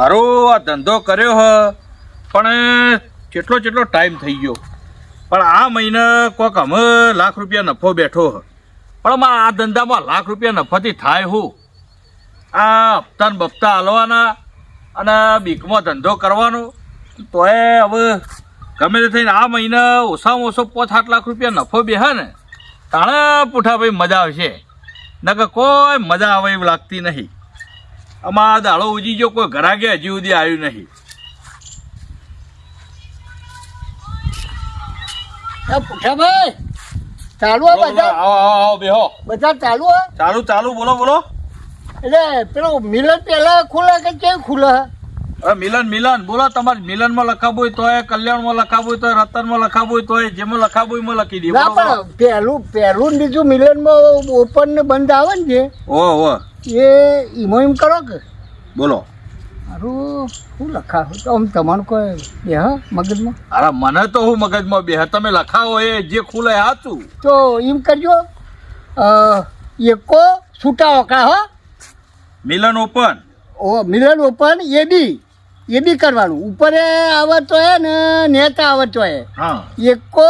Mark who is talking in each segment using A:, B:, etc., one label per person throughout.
A: હારો આ ધંધો કર્યો હ, પણ કેટલો કેટલો ટાઈમ થઈ ગયો. પણ આ મહિને કોક અમે લાખ રૂપિયા નફો બેઠો હ. પણ આ ધંધામાં લાખ રૂપિયા નફાથી થાય હું? આ હપ્તા ને બપ્તા હાલવાના અને બીકમાં ધંધો કરવાનો? તોય હવે ગમે તે થઈને આ મહિને ઓછામાં ઓછો પાંચ આઠ લાખ રૂપિયા નફો બેહે ને, તાણે પૂઠાભાઈ મજા આવશે. નકર કોઈ મજા આવે એવું લાગતી નહીં. આમાં આ દાડો ઉજી ગયો કોઈ ઘરાકે હજી સુધી આવ્યું નહીં.
B: પુઠાભાઈ ચાલુ
A: બોલો,
B: બધા.
A: આવો આવો આવો બેહો.
B: બધા ચાલુ હે.
A: ચાલુ ચાલુ બોલો બોલો.
B: એટલે પેલું મિલન પેલા ખુલે કે કેમ ખુલે?
A: હવે મિલન મિલન બોલો તમારે મિલનમાં લખાવું હોય તોય કલ્યાણમાં લખાવું હોય તોય રતનમાં લખાવું હોય તોય જેમાં લખાવું હોય એમાં લખી દે.
B: પેલું પેલું બીજું બીજું મિલનમાં ઓપન ને બંધ આવે ને જે.
A: ઓ ઓ
B: એ ઈમો એમ કરો કે?
A: બોલો.
B: મારું શું લખા તો આમ તમારું કોઈ હા મગજમાં?
A: અરે મને તો હું મગજમાં બે તમે લખાવો એ જે ખુલે હાચું
B: તો એમ કરજો. એકો છૂટા ઓકળા હો?
A: મિલન ઓપન.
B: ઓ મિલન ઓપન એ બી. એ બી કરવાનું. ઉપર આવડતો હે ને નેતા આવડતો હા. એકો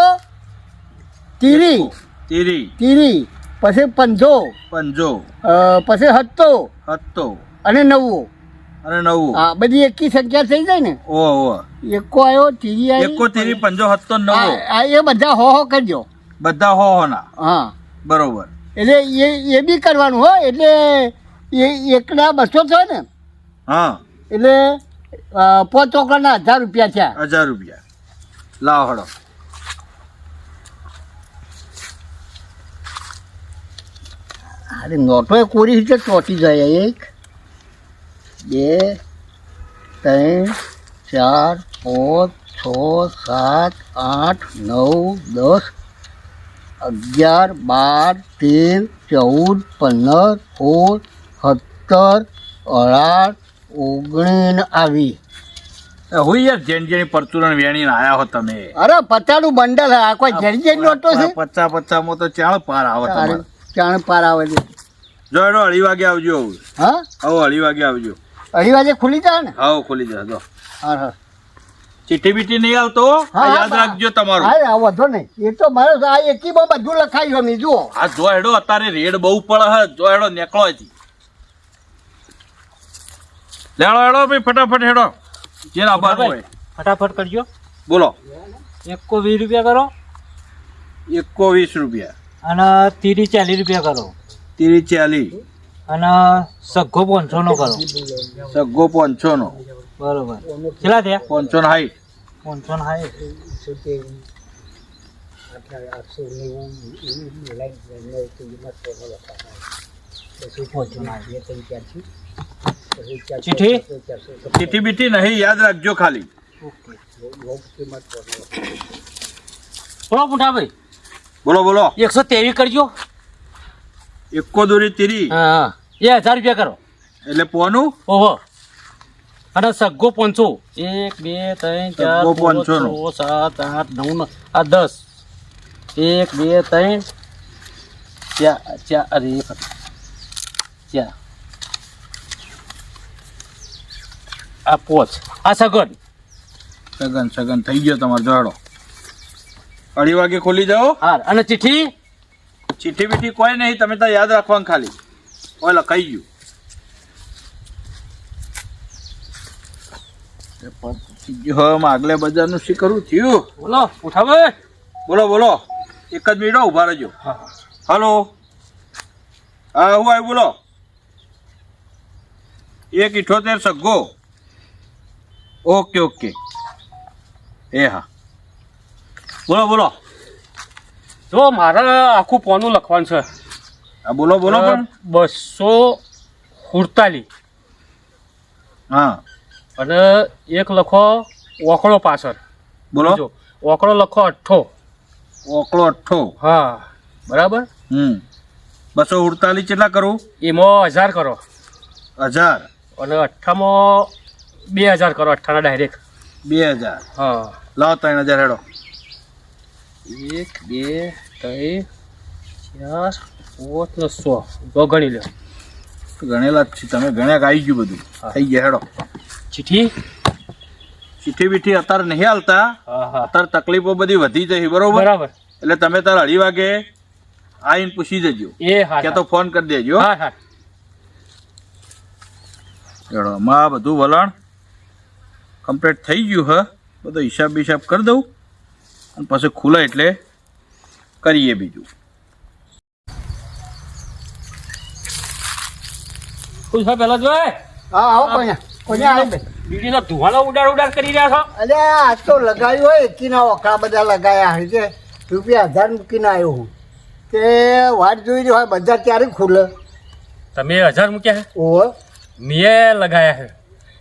B: તીરી.
A: તીરી.
B: તીરી. પછી પંજો.
A: પંજો.
B: પછી હત્તો.
A: હત્તો.
B: અને નવવો.
A: અને નવું
B: હા બધી એકી સંખ્યા થઈ જાય ને?
A: ઓ ઓ
B: એકો આવ્યો તીરી આવી
A: એકો તીરી પંજો હત્તો નવો
B: આ એ બધા હો હો કરજો.
A: બધા હો હોના
B: હા.
A: બરોબર.
B: એટલે એ એ બી કરવાનું હો એટલે એ એકના બસો થયો ને?
A: હા.
B: એટલે પાંચ ચોકડાના હજાર રૂપિયા થયા.
A: હજાર રૂપિયા. લાવ હડો.
B: અરે નોટો એ કોરી રીતે ચોટી જાય એક બે ત્રણ ચાર પાંચ છ સાત આઠ નવ દસ અગિયાર બાર તેર ચૌદ પંદર સોળ સત્તર અઢાર ઓગણીસ આવી
A: હોય યાર જેન જેની પરચુરણ વેણીને આયા હો તમે?
B: અરે પચાનું બંડલ આ કોઈ જેન જેન નોટો છે?
A: પચા પચા માં તો ચાલ પાર આવો તમારે.
B: ચાણ પાર આવે છે.
A: જો એનો અઢી વાગે આવજો
B: હા?
A: હવે અઢી વાગે આવજો.
B: અઢી વાગે ખુલી જાય ને?
A: હા ખુલી જાય જો.
B: હા હા.
A: ચીઠી બીટી નહીં આવતો યાદ રાખજો તમારું.
B: હા વાંધો નહીં. એ તો મારે આ એકીમાં બધું લખાયું અમે જુઓ
A: આ જો હેડો અત્યારે રેડ બહુ પડે હે જો હેડો નીકળો હતી લેડો હેડો ભાઈ ફટાફટ હેડો. જે આભાર હોય.
C: ફટાફટ કરજો.
A: બોલો.
C: એકો વીસ રૂપિયા કરો.
A: એકો વીસ રૂપિયા.
C: અને તીરી ચાલીસ રૂપિયા કરો.
A: ત્રીસ ચાલીસ.
C: અને સગ્ગો પાંચસો નો કરો.
A: સગ્ગો પાંચસો નો
C: બરોબર. કેટલા થયા?
A: પાંચસો ને હાઈટ.
C: પાંચસો ને હાય ચીઠી
A: ચીઠી બીઠી નહીં યાદ રાખજો ખાલી.
C: બોલો પુઠાભાઈ
A: બોલો બોલો.
C: એકસો ત્રેવીસ કરજો.
A: એકો દોરી ત્રીસ
C: હા. એ હજાર રૂપિયા કરો.
A: એટલે પોનું?
C: ઓહો. અને સગ્ગો પાંચસો એક બે ત્રણ ચાર પાંચ,
A: પાંચસો
C: સાત આઠ નવ નવ આ દસ. એક બે ત્રણ. ચાર ચાર અરે ચાર. આ પોચ. આ સગન.
A: સગન સગન થઈ ગયો તમારો જોડો અઢી વાગે ખોલી જાઓ.
C: હાર અને ચિઠ્ઠી?
A: ચીઠી બીઠી કોઈ નહીં તમે તો યાદ રાખવાનું ખાલી. કોઈ લખાઈ ગયું. આગલે બજારનું શી કરવું થયું?
C: બોલો ઉઠાવે
A: બોલો બોલો. એક જ મિનિટ ઊભા રહેજો. હલો. હા હું આવ્યું બોલો. એક ઇઠોતેર સગ્ગો ઓકે ઓકે. એ હા. બોલો બોલો.
C: જો મારે આખું પોનું લખવાનું છે.
A: બોલો બોલો પણ.
C: બસો સુડતાલીસ.
A: હા.
C: અને એક લખો ઓકળો પાછળ.
A: બોલો.
C: જો ઓકળો લખો અઠ્ઠો.
A: ઓકળો અઠ્ઠો.
C: હા બરાબર?
A: હમ. બસો ઉડતાલીસ કેટલા કરું?
C: એમાં હજાર કરો.
A: હજાર.
C: અને અઠ્ઠામાં બે હજાર કરો અઠ્ઠાના ડાયરેક્ટ.
A: બે હજાર.
C: હા.
A: લાવો ત્રણ હજાર હેડો.
C: એક બે ત્રણ ચાર પાંચ ને સો. તો ગણી લો
A: ગણેલા જ છે. તમે ગણ્યા આવી ગયું બધું? થઈ ગયા હેડો.
C: ચીઠી
A: ચીઠી બીઠી અત્યારે નહીં હાલતા. અત્યારે તકલીફો બધી વધી જઈ બરોબર?
C: બરાબર.
A: એટલે તમે તારે અઢી વાગે આવીને પૂછી જજો.
C: એ હા
A: કે તો ફોન કરી દેજો
C: હા. હા
A: આમાં બધું વલણ કમ્પ્લીટ થઈ ગયું હ. બધો હિસાબ બિસાબ કરી દઉં. અને પછી ખુલે એટલે કરીએ બીજું.
C: ખુશ પેલા જોય
B: હા આવો કોઈને. કોઈને આવી બે.
C: બીડીનો ધુવાળો ઉડાડ ઉડાડ કરી રહ્યા છો?
B: અરે આ તો લગાવ્યું હોય એકીના ઓખા બધા લગાયા હોય છે. રૂપિયા હજાર મૂકીને આવ્યો હું. તે વાટ જોઈ રહ્યો હોય બધા ત્યારે ખુલે?
C: તમે હજાર મૂક્યા છે?
B: ઓહો.
C: મેં લગાયા છે.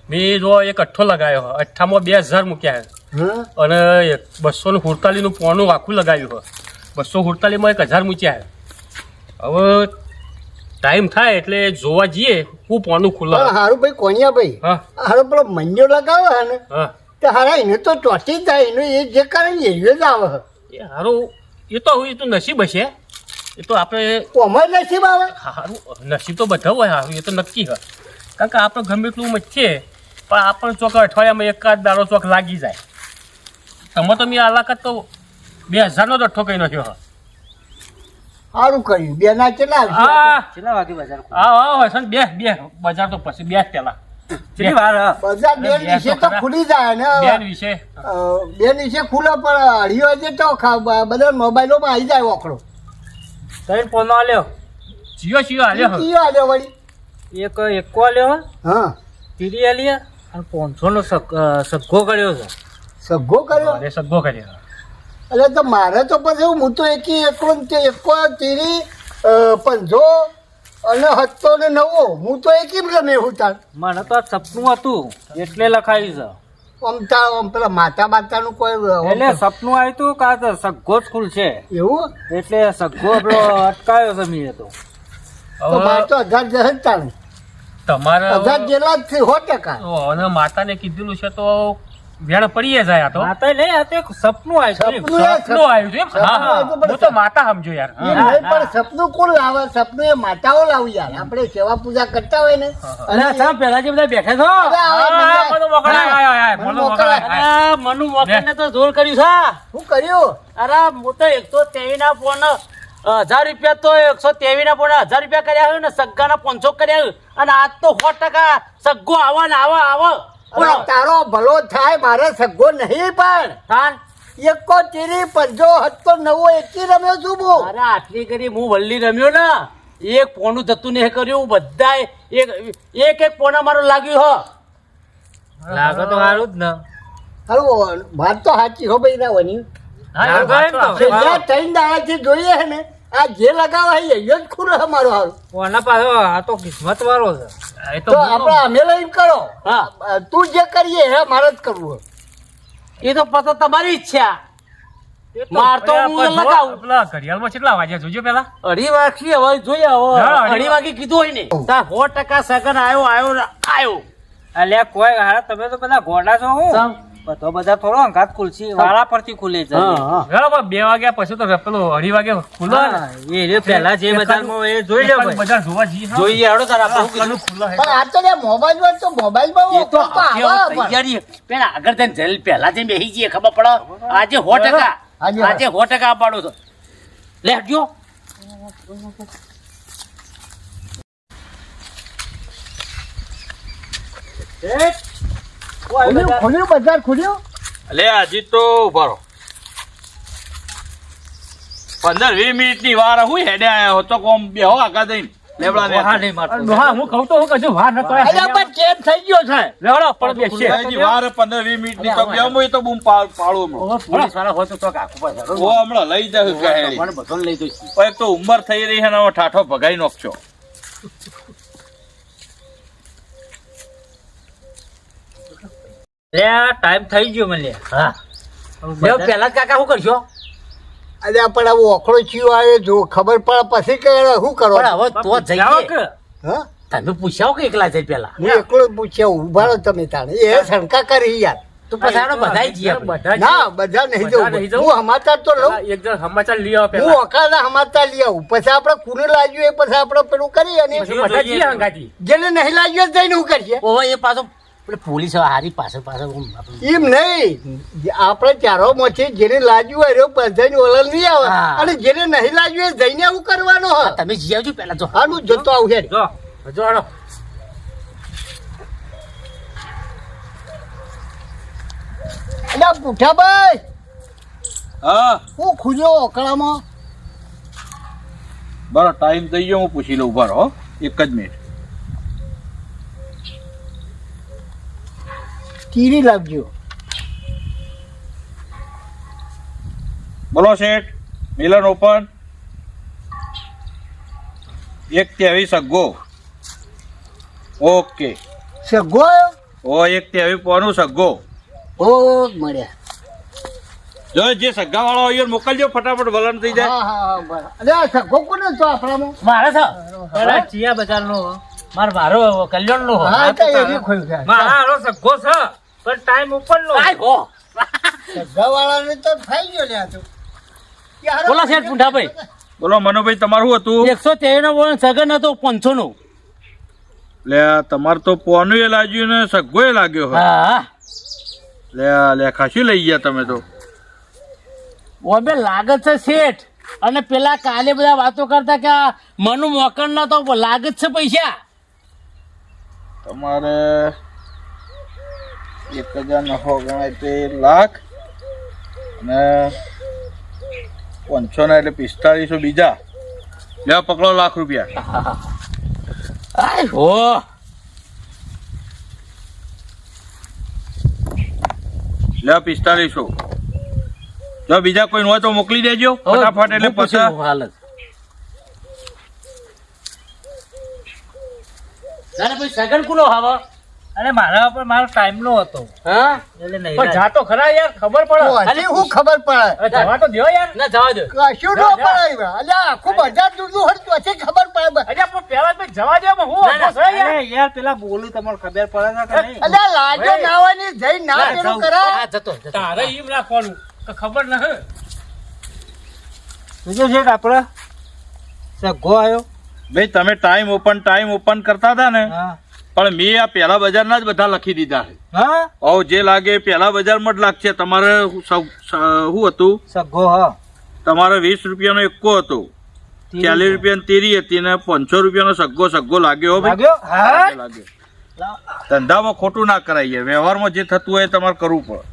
C: મેં જો એક અઠ્ઠો લગાવ્યો અઠ્ઠામાં બે હજાર મૂક્યા છે.
B: હા
C: અને બસો ને સુડતાલીસનું પોનું આખું લગાવ્યું બસો સુડતાલીસમાં એક હજાર મૂક્યા છે હવે ટાઈમ થાય એટલે જોવા જઈએ હું પોનું ખુલ્લા
B: હારું ભાઈ કોણિયા ભાઈ?
C: હા.
B: હારો પેલો મંજો લગાવે હે ને
C: હા.
B: તે હારા એને તો ચોટી જાય એનું એ જે કરે ને એ જ આવે
C: એ હારું એ તો એ તો નસીબ હશે. એ તો આપણે
B: અમારે નસીબ આવે?
C: હારું નસીબ તો બધા હોય હારું એ તો નક્કી હોય કારણ કે આપણે ગમે એટલું મચીએ પણ આપણને ચોક અઠવાડિયામાં એકાદ દાડો ચોક લાગી જાય. તમે તો મેં આલાકત તો બે હજારનો તો કઈ નાખ્યો હા
B: સારું કર્યું. બે ના કેટલા
C: હા.
D: કેટલા વાગે બજાર
C: હા હા હોય બે બે. બજાર તો પછી બે જ પેલા
D: કેટલી વાર
B: બે
C: બે
B: વિશે
C: તો
B: તો ખુલી જાય ને
C: બેન વિશે
B: વિશે ખુલે પણ અઢી વાગે તો બધા મોબાઈલોમાં આવી જાય ઓકડો
D: ત્રણ પોનો આલ્યો?
C: જીઓ જીઓ હવે.
B: કયો આલ્યો વળી.
D: એક એકો આલ્યો હા? તીરી આલી અને પોનસો નો સગ્ગો કર્યો છે.
B: સગ્ગો કર્યો?
C: અરે સગ્ગો કર્યો.
B: એટલે તો મારે તો પછી હું તો એકી એકલો એકો તીરી પંજો અને હતો ને નવો. હું તો એકી રમે હું તાર.
D: મને તો આ સપનું હતું એટલે લખાયું
B: આમ તા આમ પેલા માતા માતાનું કોઈ
D: છે એટલે સપનું આવ્યું હતું કા તો સગ્ગો જ ખુલશે
B: એવું?
D: એટલે સગ્ગો આપણો અટકાયો છે મેં તો.
B: તો મારે તો હજાર જશે જ તમારા
C: તમારે
B: હજાર જેટલા જ છે સો ટકા.
C: તો અને માતાને કીધેલું છે તો વેણ પડીએ જાય આ તો.
D: માતા નહીં આ તો એક સપનું આવ્યું
B: સપનું
C: સપનું આવ્યું છે હા હા.
B: તો
C: તો માતા સમજો યાર.
B: નહીં પણ સપનું કોણ લાવે? સપનું એ માતાઓ લાવી યાર. આપણે સેવા પૂજા કરતા હોય ને.
D: અને આ પહેલા જે બધા બેઠા છો?
C: મનુ મોકળા આય,
B: મનુ.
D: અરે મનુ મોકળાને તો જોર કર્યું છે
B: શું કર્યું?
D: અરે હું તો એકસો ત્રેવીસ ના ફોન હજાર રૂપિયા તો એકસો ત્રેવીસ ના પોણા હજાર રૂપિયા કર્યા હોય ને સગ્ગા ના પાંચસો કર્યા હોય. અને આજ તો સો ટકા સગ્ગો આવા ને આવા આવા.
B: અરે તારો ભલો થાય મારે સગો નહીં પણ.
D: તાન.
B: એકો ચીરી પંજો હતો નવો એકી રમ્યો છું હું.
D: અરે આટલી કરી હું વલ્લી રમ્યો ને એક પોનું થતું નહીં કર્યું બધા એક એક એક પોના મારો લાગ્યું હો. લાગે તો સારું જ ને.
B: હારું વાત તો સાચી હો ભાઈ ના વની
C: હા, એ વાત તો
D: લાગે
C: આપણે-
B: છેલ્લા ત્રણ દાડાથી જોઈએ છે ને આ જે લગાવે એ જ ખુલ્લો છે મારો હારું
D: કોના પાછો આ તો કિસ્મત વાળો છે.
C: એ તો
B: તો આપણે અમે લઈને કરો.
D: હા.
B: તું જે કરીએ હે મારે જ કરવું
D: એ તો પછી તમારી ઈચ્છા. માર તો હું લગાવું.
C: પેલા ઘડિયાળમાં કેટલા વાગ્યા જોજો પેલા?
D: અઢી વાગી હવે જોઈએ હવે
C: અઢી
D: વાગે કીધું હોય ને. તાર સો ટકા સેકન્ડ આવ્યો આવ્યો ને આવ્યો એટલે કોઈ હારા તમે તો બધા ઘોડા છો હું? બધો બધા થોડો અંગાત ખુલશે વાળા પરથી ખુલે છે.
C: બરાબર બે વાગ્યા પછી તો પેલો અઢી વાગે ખુલ્લો ને.
D: એ પહેલા જે બજારમાં એ જોઈ લે
C: બજાર જોવા જઈએ
D: જોઈએ હેડો તાર આપણે
C: પેલું ખુલ્લો છે.
B: પણ આ તો મોબાઈલ મોબાઈલમાં તો મોબાઈલમાં
D: એ તો. તૈયારી પેલા આગળ તને જલ પહેલા જે બેહી જઈએ ખબર પડે? આજે 100 ટકા.
B: આજે
D: આજે સો ટકા પાડો તો લે હટજો
B: ખુલ્યું? ખુલ્યું? બજાર ખુલ્યું?
A: એટલે હજી તો ઊભા રહો. પંદર વીસ મિનિટની વાર હું હેડે આયા હો તો કોમ આગા દઈને ને
D: હા, નહીં મારતો.
C: હા હું કહું તો હું કશું વાર નતો
B: અલ્યા પણ ચેન્જ થઈ ગયો છે.
C: લેવડો પણ બેસીએ.
A: હજી વાર પંદર વીસ મિનિટની તો હું તો બૂમ પાડ- પાડું
D: પોલીસવાળા હોય તો ચોક આખું પાછળ.
A: ઓ હમણાં લઈ
D: મને જઈશ.
A: એક તો ઉંમર થઈ રહી છે ને ઠાઠો ભગાઈ નાખશો
D: લે ટાઈમ થઈ ગયો મને. હા. લે પેલા કાકા શું કરશો?
B: અરે પણ આવું ઓખડો ચીયો આવે જો ખબર પડે પછી કે શું કરો
D: પણ હવે તો જઈએ.
C: કે?
B: હા?
D: તમે પૂછ્યા કે એકલા જઈ પેલા?
B: હું એકલો પૂછ્યા ઊભા રહો તમે તાણે. એ શંકા કરી યાર.
D: તું પછી બધાય જઈએ.
C: બધા જ-
B: ના બધા નહીં
C: બધા નહીં
B: જવું? હું સમાચાર તો લઉં.
C: એક જણ સમાચાર લઈ આવો
B: હું ઓકાના સમાચાર લઈ આવું. પછી આપણે કુને લાગ્યું એ પછી આપણે પેલું કરી અને
C: બધા જઈએ હંગાથી.
B: જેને નહીં લાગ્યું જઈને હું કરીએ
D: ઓહો એ પાછો પેલે પોલીસ હારી પાછળ પાછળ
B: એમ નહીં. આપણે ચારોમાંથી જેને લાજ્યું હોય પંચાયત વલણ નહીં આવે. અને જેને નહીં લાજ્યું એ જઈને આવું કરવાનો
D: હા,
B: હોય
D: તમે જી આવજો પેલા જો.
B: હાનું જોતો આવું હેડ.
C: જો. જો હાલો.
B: અલ્યા પુઠાભાઈ
A: હા.
B: હું ખુલ્યો ઓકળામાં?
A: બરો ટાઈમ થઈ ગયો હું પૂછી લઉં બરો એક જ મિનિટ
B: તીરી લાવજો.
A: બોલો શેઠ મિલન ઓપન. એક ત્યાવી સગ્ગો ઓકે.
B: સગો?
A: ઓ એક ત્યાવી પોનું સગ્ગો
B: ઓ મળ્યા.
A: જો જે સગ્ગા વાળો હોય મોકલજો ફટાફટ વલણ થઈ જાય.
B: હા હા હા બરાબર. અલ્યા સગો કોને તો આપણામાં?
D: મારે છે પેલા ચિયા બજારનો. મારો મારો કલ્યાણનો. હો.
B: હા તો એ ખોઈ ગયા
C: મારા હાલો સગ્ગો છે. પણ ટાઈમ ઉપર નો.
D: આય હો.
B: સગાવાળાને તો થઈ ગયો લ્યા તું. યાર,
D: બોલો શેઠ પુંઠાભાઈ.
A: બોલો મનોભાઈ તમારું શું હતું?
D: એકસો તેર નો સગન હતો પાંચસો નો
A: લે તમારે તો પોનું એ લાગ્યું ને સગો એ લાગ્યો
D: હા.
A: લે લે ખાસી લઈ ગયા તમે તો.
D: ઓબે લાગત છે શેઠ. અને પેલા કાલે બધા વાતો કરતા કે આ મનુ મોકણ ના તો લાગત છે પૈસા.
A: તમારે એક હજાર નફો ગણાય તે લાખ અને પાંચસો ના એટલે પિસ્તાળીસો બીજા. લે પકડો લાખ રૂપિયા.
D: આય હો.
A: લે પિસ્તાળીસો. જો બીજા કોઈ હોય તો મોકલી દેજો. ફટાફટ એટલે
D: પછી હાલત. સગન કુલો હવે?
C: અરે મારા પર મારો ટાઈમ નો હતો.
D: હા?
C: એટલે નહીં પણ જાતો ખરા યાર ખબર પડે.
B: અરે હું ખબર પડે.
C: જવા તો દો યાર.
D: ના જવા દો
B: કશું નો પડે અલ્યા આખું બજાર દૂધું તો પછી ખબર પડે
C: અરે પણ પેલા તો જવા દો હું
D: ના.
C: છે યાર. યાર પેલા બોલું તમારે ખબર પડે ના કે નહીં.
B: અલ્યા લાજો
C: નાવાની
B: ના હોય જઈ ના પેલું.
D: હા, જતો જતો.
C: તારે ઈમ રાખવાનું. તો ખબર ન હે
E: બીજું છે કે આપણે સગો આવ્યો
A: ભાઈ તમે ટાઈમ ઓપન ટાઈમ ઓપન કરતા હતા ને?
E: હા.
A: પણ મેં આ પહેલા બજારના જ બધા લખી દીધા છે.
E: હા?
A: ઓ જે લાગે પહેલા બજારમાં જ લાગશે. તમારે શું હતું?
E: સગો હા.
A: તમારે વીસ રૂપિયાનો એકો હતો. ચાલીસ રૂપિયાની તેરી હતી ને પાંચસો રૂપિયાનો સગ્ગો સગ્ગો લાગ્યો
E: લાગ્યો? હા?
A: લાગે, લાગે. ધંધામાં ખોટું ના કરાય વ્યવહારમાં જે થતું હોય એ તમારે કરવું પડે.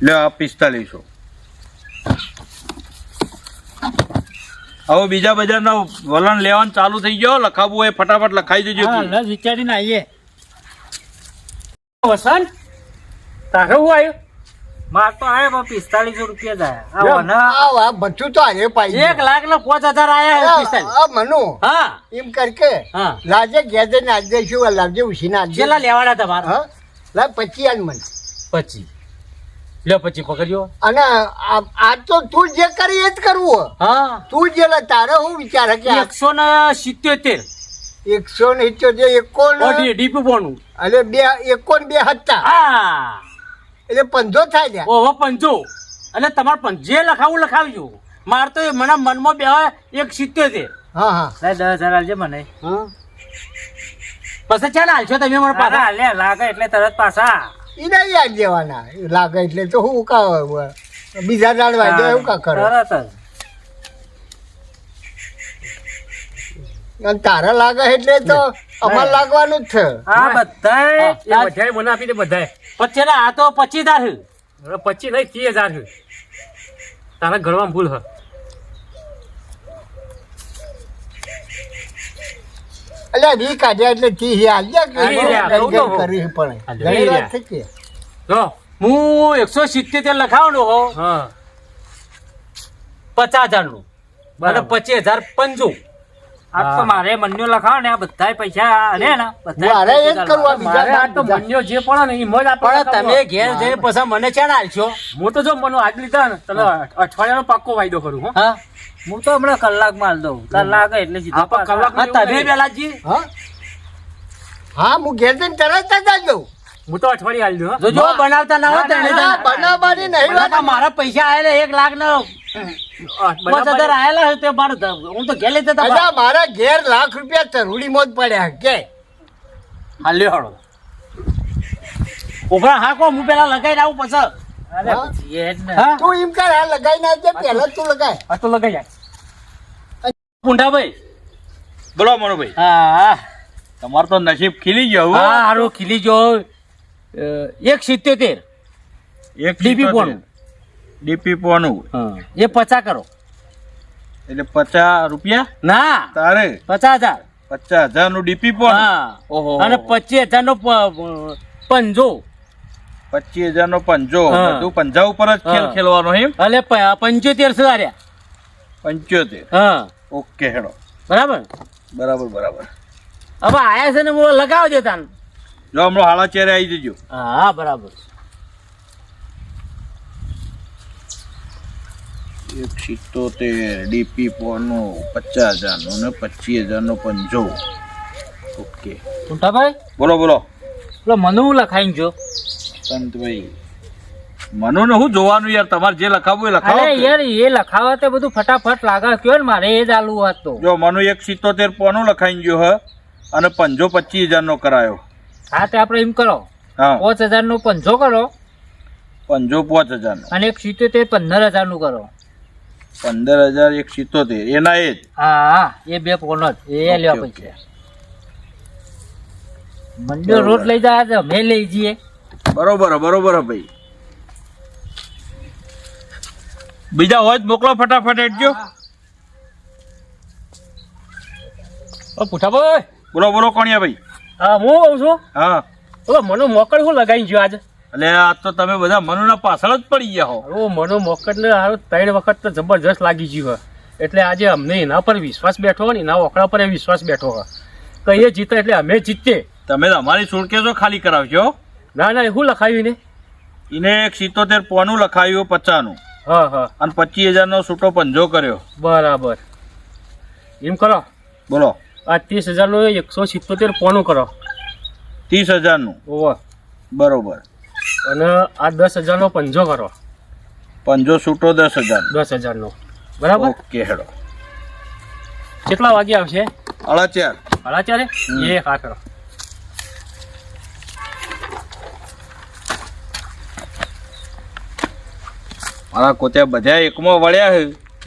A: લે પિસ્તાલીસો. હવે બીજા બજારના વલણ લેવાનું ચાલુ થઈ ગયો. લખાવવું હોય ફટાફટ લખાઈ દેજો.
E: લસ વિચારીને આવીએ.
C: વસન તારે હું આવ્યું?
E: માર તો આયા પિસ્તાલીસો રૂપિયા. આયા
B: બધું તો આજે પાઈ
D: એક લાખ ને પાંચ હજાર આયા હે
B: મનુ
D: હા.
B: એમ કર કે
D: હા.
B: લાજે ઘેર જઈને આજ દઈશું લાવજે ઉછીને આજ
D: કેટલા લેવાના તમારા
B: હા? લા પછી આજ મને.
D: પચી લ્યો પછી પકડ્યો?
B: અને આ આજ તો તું જે કરી એ જ કરવું. હા. તું જે લે તારે હું વિચાર કે આ
D: એકસો ને સિત્યોતેર.
B: એકસો ને સિત્યોતેર એકોન
D: ડીપી બોનું.
B: એટલે બે એકોન બે હતા
D: હા.
B: એટલે પંજો થાય છે
D: ઓહો પંચો અને તમારે પંચ જે લખાવું લખાવજો. માર તો મને મનમાં બે એક સિત્યોતેર.
B: હા હા.
E: દસ હજાર આલજે મને.
B: હા.
D: પછી ચાલ હાલશો તમે મને
E: પાછા
D: પાછા.
E: લે લાગે એટલે તરત પાછા.
B: એ નહીં યાદ દેવાના લાગે એટલે તો હું કા બીજા દાડ વાગે એવું કા કરે?
E: તરત
B: અને તારા લાગે એટલે તો અમાર લાગવાનું જ છે.
E: આ બધાય.
C: એ બધાય મને આપી દે બધાય.
D: પછી ના આ તો પચીસ હજાર
C: પચીસ નહીં ત્રીસ હજાર છે. તારા ઘરમાં ભૂલ હ.
B: એટલે રી કાઢ્યા એટલે કે
C: હું.
B: કરી
D: પણ.
B: ઘણી
C: ઈ
B: થઈ કે
C: જો
D: હું એકસો સિત્યોતેર લખાવવાનો હો. પચાસ હજારનું અને પચીસ હજાર પંચો.
E: આ તો. મારે મન્યો લખાવો ને આ બધાય પૈસા રે ને
B: મારે એ જ કરવું બીજા
C: આ તો મન્યો જે પડે ને એ મજ આપણે
D: તમે ઘેર જઈને પછી મને ચાલ હાલશો
C: હું તો જો મને આજ લીધા ને તને અઠવાડિયાનો પાક્કો વાયદો કરું હો.
D: હા.
E: હું તો હમણાં કલાકમાં દઉં. કલાક એટલે સીધા
C: હા, કલાક-
D: હા, તમે બેલાજી
B: હા. હા હું ઘેર જઈને તરત જ
C: હું તો અઠવાડિયે આલી દઉં
D: જો બનાવતા ના હોય
B: બનાવવાની નહીં
D: મારા પૈસા આવેલા એક લાખ ને. આયેલા છે તે મારે હું તો ઘેર લેતા હતા
B: મારા ઘેર લાખ રૂપિયા તરુડીમાં જ પડ્યા કે?
D: હાલ્યો હળો ઊભા હા કો હું પેલા લગાઈને આવું પછી.
E: અરે
B: હા?
E: પછી એ જ ને.
D: હા?
B: તું એમ કર આ લગાઈ નાખજે પહેલા તું લગાય.
C: આ તો લગાઈ જાય
D: પુંડાભાઈ
A: બોલો મનુભાઈ.
D: હા.
A: તમારું તો નસીબ ખીલી ગયું હો.
D: હારું ખીલી જો એક સિત્યોતેર.
A: એક
D: ડીપી પોનું.
A: ડીપી પોનું
D: એ પચા કરો.
A: એટલે પચાસ રૂપિયા?
D: ના.
A: તારે?
D: પચાસ હજાર.
A: પચાસ હજારનું ડીપી પોન
D: હા.
A: ઓહો.
D: અને પચીસ હજાર નો પંજો.
A: પચીસ હજાર નો પંજો. બધું પંજા ઉપર જ ખેલ ખેલવાનો એમ?
D: એટલે પંચોતેર સુધાર્યા.
A: પંચોતેર.
D: હા.
A: ઓકે હેડો.
D: બરાબર?
A: બરાબર બરાબર.
D: હવે આયા છે ને હું લગાવજો તાન.
A: જો હમણાં હાળા ચેરે આવી જજો.
D: હા બરાબર.
A: એક સિત્તોતેર ડીપી પોનો પચાસ હજારનો ને પચીસ હજારનો પંજો ઓકે.
D: ટૂંટાભાઈ
A: બોલો બોલો.
D: પેલો મનુ લખાઈને જો.
A: સંતભાઈ. મનુ ને હું જોવાનું યાર તમારે જે લખાવવું એ લખાવો
E: અરે યાર એ લખાવા તે બધું ફટાફટ લાગે. કયો ને મારે એ જ આલુ હતું
A: જો મનુ એક સિત્તોતેર પોનું લખાઈ ગયો હ અને પંજો પચીસ હજારનો કરાયો.
E: હા તે આપણે એમ કરો.
A: હા.
E: પાંચ હજારનો પંજો કરો.
A: પંજો પાંચ હજાર
E: અને એક સિત્તોતેર પંદર હજારનું કરો.
A: પંદર હજાર એક સિત્તોતેર. એના એ જ?
E: હા એ બે જ. એ લેવા પૈસા મંડળ રોટ લઈ જાય તો અમે લઈ જઈએ.
A: બરોબર બરોબર ભાઈ. બીજા હોય મોકલો ફટાફટ હેડજો
C: ઓ પુઠાભાઈ.
A: બોલો બોલો કોણિયા ભાઈ.
C: હા હું કહું છું?
A: હા.
C: હવે મને મોકળ શું લગાવી ગયો આજે
A: એટલે આ તો તમે બધા મનુના પાછળ જ પડી ગયા હો.
C: ઓ મનો મોકળ ને હારું ત્રણ વખત તો જબરજસ્ત લાગી ગયું. એટલે આજે અમને એના પર વિશ્વાસ બેઠો હોય ને એના ઓકળા પર વિશ્વાસ બેઠો હોય તો એ જીતે એટલે અમે જીતે
A: તમે અમારી સુટકેસો ખાલી કરાવજો.
C: ના ના શું લખાયું ને
A: એને એક સિત્તોતેર પોનું લખાયું પચાસનું
C: હા હા.
A: અને પચીસ હજારનો છૂટો પંજો કર્યો.
C: બરાબર. એમ કરો.
A: બોલો.
C: આ ત્રીસ હજારનું એકસો સિત્તોતેર પોનું કરો.
A: ત્રીસ હજારનું.
C: ઓવર
A: બરોબર.
C: અને આ દસ હજારનો પંજો કરો.
A: પંજો છૂટો દસ હજાર.
C: દસ હજારનો. બરાબર?
A: ઓકે હેડો.
C: કેટલા વાગે આવશે?
A: અડા ચાર
C: સાડા ચારે એ હા કરો.
A: મારા કોત્યા બધા એકમાં વળ્યા હે.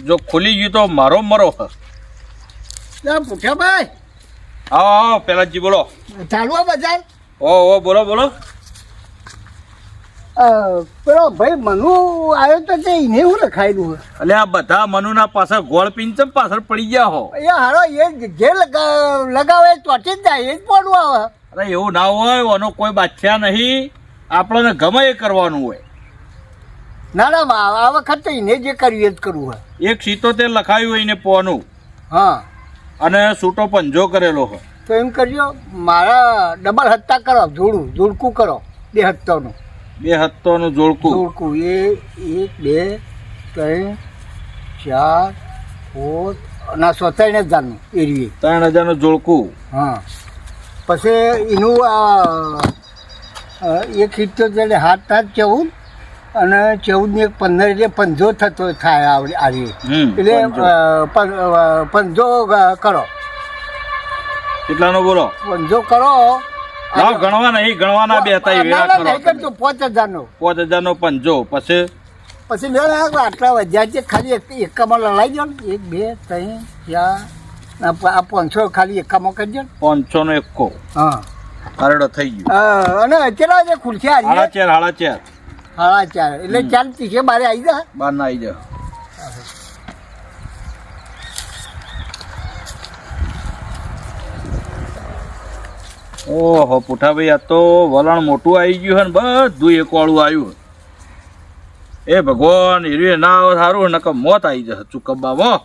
A: જો ખુલી ગયું તો મારો મરો હ.
B: પૂછ્યા ભાઈ.
A: આવો આવો પેલાજી બોલો.
B: ચાલુ બજાર.
A: ઓ ઓ બોલો બોલો.
B: પેલો ભાઈ મનુ આવ્યો તો તે એને હું લખાયેલું?
A: એટલે આ બધા મનુના પાછળ ગોળ પિંચમ પાછળ પડી ગયા હો?
B: એ હારો એ જે લગા- લગાવે ચોટી જ જાય એ જ પડવું આવે.
A: અરે એવું ના હોય આનો કોઈ બાદશાહ નહીં. આપણને ગમે એ કરવાનું હોય.
B: ના ના આ વખત તો એને જે કર્યું એ જ કરવું હોય.
A: એક સિત્તોતેર લખાયું હોય એને પોનું
B: હા.
A: અને સૂટો પંજો કરેલો હોય.
B: તો એમ કરજો મારા ડબલ હત્તા કરો જોડું જોડકું કરો બે હત્તાનું.
A: બે હત્તોનું જોડકું.
B: જોડકું. એ એક બે ત્રણ ચાર પાંચ ના સોતેણ હજારનું એરિયે.
A: ત્રણ હજારનું જોડકું.
B: હા. પછી એનું આ એક સિત્તોતેર એટલે હાથ હાથ ચૌદ અને ચૌદ ને એક પંદર એટલે પંજો થતો થાય આવડે
A: આવી
B: એટલે
A: પંજો.
B: કરો.
A: કેટલાનો બોલો?
B: પંજો કરો.
A: લાવ ગણવા નહીં ગણવાના બે હતા એ
B: ના,
A: વેરા
B: ના, નહીં
A: કરો
B: કરજો પાંચ
A: પાંચ હજારનો પંજો પછી?
B: પછી મેં આટલા વધ્યા છે ખાલી એક એકામાં લડાઈ જાઓ ને. એક બે ત્રણ ચાર આ પાંચસો ખાલી એકામાં કરજો ને.
A: પાંચસો નો એકો
B: હા.
A: હરડો થઈ ગયો.
B: અને કેટલા છે ખુરશી
A: હાડા ચાર હાડા ચાર
B: હાડા ચાર એટલે ચાર ત્રીસે બારે આવી જા.
A: બાર ના આવી જાઓ ઓહો, પુઠાભાઈ, આ તો વલણ મોટું આવી ગયું હે ને, બધું એક વાળું આવ્યું એ ભગવાન, હીરું ના આવે સારું નકર મોત આવી જશે ચુકબ્બામાં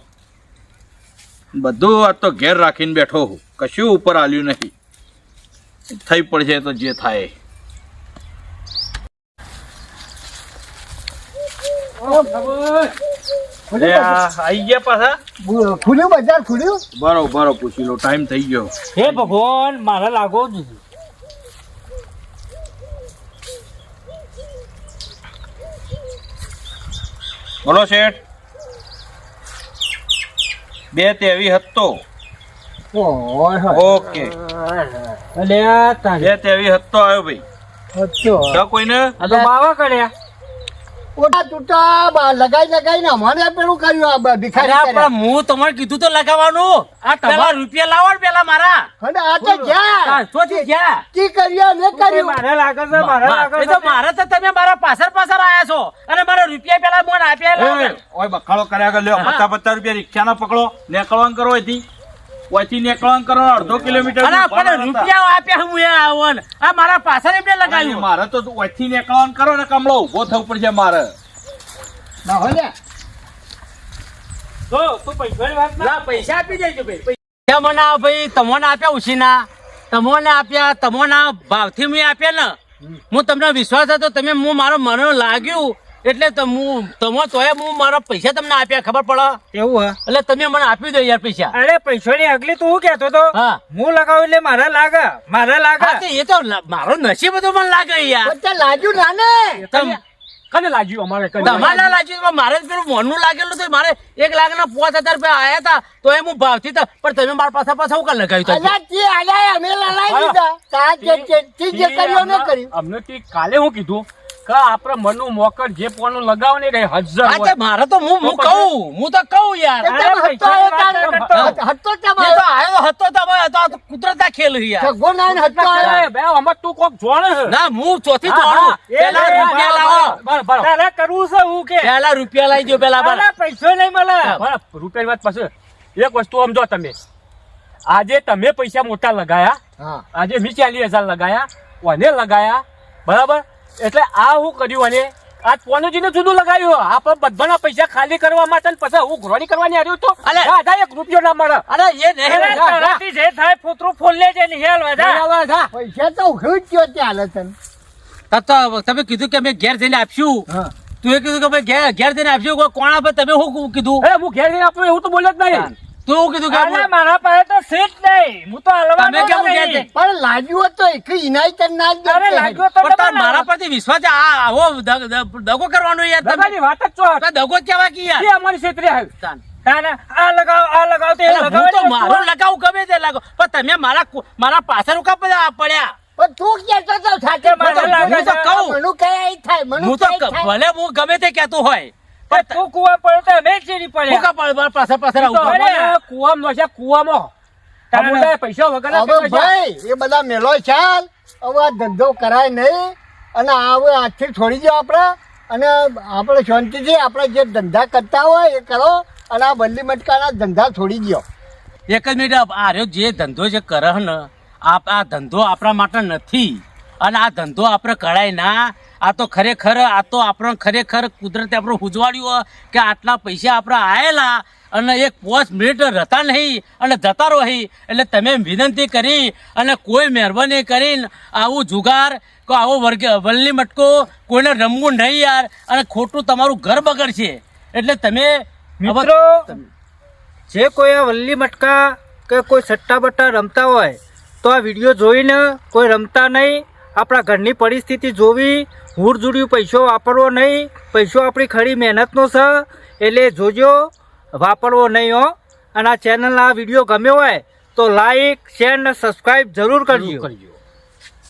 A: બધું આ તો ઘેર રાખીને બેઠો હું. કશું ઉપર આલ્યું નહીં થઈ પડશે તો જે થાય. આ આવી ગયા પાછા?
B: ખુલ્યું બજાર ખુલ્યું?
A: બરો બરો પૂછી લો ટાઈમ થઈ ગયો.
E: હે ભગવાન મારે લાગો જ
A: બોલો શેઠ. બે તેવી હતો ઓકે.
E: અલ્યા
A: બે તેવી હતો આવ્યો ભાઈ.
B: હતો.
A: કોઈને.
E: તો બાવા કર્યા.
B: ઓટા તૂટા બા લગાઈ લગાઈને અમારે પેલું કર્યું આ ભિખારી
D: પણ હું તમારે કીધું તો લગાવવાનું. આ તમારા રૂપિયા લાવો ને પેલા મારા.
B: અને આ તો જ્યાં
D: પાંચસોથી જ્યાં
B: કી કર્યું ને કર્યું?
E: મારે લાગે છે મારે લાગે
D: એ તો મારા તો તમે મારા પાછળ પાછળ આયા છો. અને મારા રૂપિયા પેલા મોન આપ્યા.
A: ઓય બખાડો કર્યા લ્યો પચાસ પચાસ રૂપિયા રિક્ષાના પકડો નેકળવાનું કરો અહીંથી. ઓયથી નેકળવાનું કરો અડધો કિલોમીટર
D: અરે પણ રૂપિયા આપ્યા હું એ આવન આ મારા પાછળ એમને લગાવ્યું.
A: મારે તો ઓયથી નેકળવાનું કરો ને કમળો ઊભો થવું પડશે મારે.
B: ના હોય ને.
E: તો તું પૈસાની વાત ના
D: ના પૈસા આપી દેજો ભાઈ. પૈસા મને આ ભાઈ તમને આપ્યા ઉછીના. તમને આપ્યા તમને ભાવથી મેં આપ્યા ને. હું તમને વિશ્વાસ હતો તમે હું મારો મનો લાગ્યું. એટલે હું તમે તોય હું મારા પૈસા તમને આપ્યા ખબર પડે?
E: એવું હા.
D: એટલે તમે મને આપી દો યાર પૈસા.
E: અરે પૈસાની અગલી તું કેતો તો
D: હા.
E: હું લગાવું એટલે મારે લાગે મારા લાગે.
D: એ તો મારો નસીબ તો મને લાગે યાર.
B: લાગ્યું ના ને.
E: કને લાગ્યું અમારે
D: તમારે લાગ્યું મારે પેલું મોનનું લાગેલું તો મારે એક લાખ ના પાંચ હજાર રૂપિયા આયા હતા તો એ હું ભાવથી તો પણ તમે મારા પાછા પાછા હું લગાવ્યું હતું?
B: અલ્યા તે આલ્યા અમે લડાઈ દીધા. તા જે જે- જે જે કર્યું ને કર્યું.
E: અમને કાલે હું કીધું કે આપણે મનનું મોકર જે પોનું લગાવો ને એ હજર
D: હોય. મારે તો હું હું કહું હું તો કહું યાર.
B: હતો હતો
D: તો આયો હતો તો હતો કુદરતા ખેલ યાર.
B: સગો નાઈન હતો
E: બે અમે તું કોક જોણ
D: ના હું ચોથી
E: એ
D: પેલા રૂપિયા લાવો.
E: બરાબર, બરાબર. કરવું છે હું કે.
D: પેલા રૂપિયા લાવી દો પેલા
E: અરે પૈસો નહીં મળે. રૂપિયાની વાત પછી એક વસ્તુ સમજો તમે. આજે તમે પૈસા મોટા લગાયા. આજે મી ચાલીસ હજાર લગાયા. કોને લગાયા? બરાબર? એટલે આ હું કર્યું અને આ પોનુજીને જુદું લગાવ્યું. આપણે બધાના પૈસા ખાલી કરવા માટે પછી હું ઘોડી કરવાની આવ્યું તો
D: અલે.
E: રાધા એક રૂપિયો ના મળે.
D: અરે એ નહીં.
E: જા, થાય ફોતરું ફોલ લેજે ને હેલ
D: બરાબર,
B: પૈસા તો હું જ ગયો ત્યાં હાલે તને.
D: તમે કીધું કે અમે ઘેર જઈને આપશું. તું એ કીધું કે ભાઈ ઘેર ઘેર જઈને આપશું. કોણ આપે તમે શું કીધું?
E: અરે હું ઘેર જઈને આપું એવું તો બોલે જ નહીં.
D: તું શું કીધું કે
E: મારા પાસે તો સીટ નહીં. હું તો હલવાનો
D: તમે કેમ ઘેર
E: નહીં.
B: પણ લાગ્યું હતું એક ઇનાય ના જ
E: અરે લાગ્યો તો
D: પણ મારા પરથી વિશ્વાસ આ આવો દગો કરવાનો યાર તમે.
E: વાત જ છો.
D: તો દગો કેવા કહેવાય કે યાર?
E: એ અમારી છેતરી આવ્યું આ લગાવ આ લગાવ તે ને
D: મારું
E: તું-
D: ગમે તે લગાવ પણ તમે મારા મારા પાછળ કા બધા પડ્યા.
B: પણ તું કહેતો તો સાચે
E: લાગે
B: તો કહું. મનુ કહે થાય? મનુ
D: તો. ભલે હું ગમે તે કહેતો હોય. પણ
E: તું કૂવા પડ્યો તો અમે ચીરી
D: હું
E: પડ્યા.
D: કા પા- મારા પાછળ પાછળ
E: તો
D: આવું
E: અરે કૂવામાં છે કૂવામાં. પૈસા વગર
B: ભાઈ એ બધા મેલો ચાલ. હવે આ ધંધો કરાય નહીં. અને હવે આજથી છોડી દો આપણે. અને આપણે શાંતિથી આપણે જે ધંધા કરતા હોય એ કરો. અને આ બલ્લી મટકાના ધંધા છોડી દો
D: એક જ મિનિટ આ રહ્યો જે ધંધો જે કરે ને આ આ ધંધો આપણા માટે નથી. અને આ ધંધો આપણે કરાય ના. આ તો ખરેખર, આ તો આપણને ખરેખર કુદરતે આપણું ઉજવાડ્યું કે આટલા પૈસા આપણે આવેલા અને એક પોચ મિનિટ રહેતા નહીં અને જતા રહી. એટલે તમે વિનંતી કરી અને કોઈ મહેરબાની કરીને આવું જુગાર, કે આવો વર્ગ વલ્લી મટકો કોઈને રમવું નહીં યાર. અને ખોટું તમારું ઘર બગડશે. એટલે તમે
E: મિત્રો, જે કોઈ વલ્લી મટકા કે કોઈ સટ્ટા બટ્ટા રમતા હોય, તો આ વીડિયો જોઈને કોઈ રમતા નહીં. આપણા ઘરની પરિસ્થિતિ જોવી હુડજુડિયું પૈસો વાપરવો નહીં. પૈસો આપણી ખરી મહેનતનો છે એટલે જોજો વાપરવો નહીં હો. અને આ ચેનલના વીડિયો ગમ્યો હોય તો લાઈક શેર અને સબસ્ક્રાઈબ જરૂર કરજો.
D: કરજો.